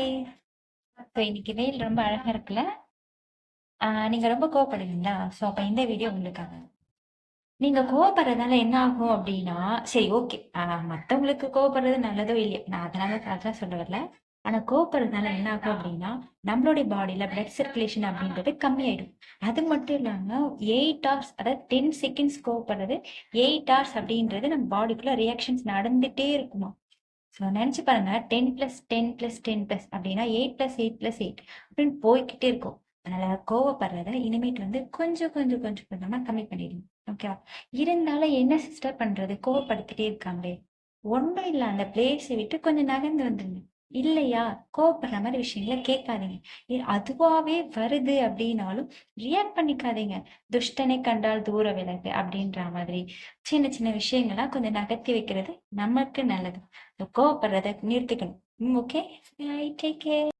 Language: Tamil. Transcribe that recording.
ஹாய் ஸோ இன்னைக்கு வெயில் ரொம்ப அழகா இருக்குல்ல? ஆஹ் நீங்க ரொம்ப கோவப்படுவீங்களா? ஸோ அப்போ இந்த வீடியோ உங்களுக்காக. நீங்க கோவப்படுறதால என்ன ஆகும் அப்படின்னா சரி ஓகே மற்றவங்களுக்கு கோவப்படுறது நல்லதோ இல்லையோ நான் அதனால அதெல்லாம் சொல்ல வரல. ஆனா கோவப்படுறதுனால என்ன ஆகும் அப்படின்னா நம்மளுடைய பாடியில பிளட் சர்க்குலேஷன் அப்படின்றது கம்மியாயிடும். அது மட்டும் இல்லாம எயிட் ஹவர்ஸ் அதாவது டென் செகண்ட்ஸ் கோவப்படுறது எயிட் ஹவர்ஸ் அப்படின்றது நம்ம பாடிக்குள்ள ரியாக்ஷன்ஸ் நடந்துகிட்டே இருக்குமா? ஸோ நினச்சி பாருங்க ten plus ten plus ten plus அப்படின்னா eight plus eight plus eight அப்படின்னு போய்க்கிட்டே இருக்கும். அதனால் கோவப்படுறத இனிமேட்டு வந்து கொஞ்சம் கொஞ்சம் கொஞ்சம் கொஞ்சமாக கம்மி பண்ணிடுங்க. ஓகேவா இருந்தாலும் என்ன சிஸ்டர் பண்ணுறது கோவப்படுத்திட்டே இருக்காங்களே. ஒன்றும் இல்லை அந்த பிளேஸை விட்டு கொஞ்சம் நகர்ந்து வந்துருங்க. இல்லையா? கோவப்படுற மாதிரி விஷயங்களை கேட்காதீங்க. அதுவாவே வருது அப்படின்னாலும் ரியாக்ட் பண்ணிக்காதீங்க. துஷ்டனை கண்டால் தூர விலகு அப்படின்ற மாதிரி. சின்ன சின்ன விஷயங்களா கொஞ்சம் நகர்த்தி வைக்கிறது நமக்கு நல்லது. So, கோவப்படுறத நிறுத்திக்கணும். Okay take care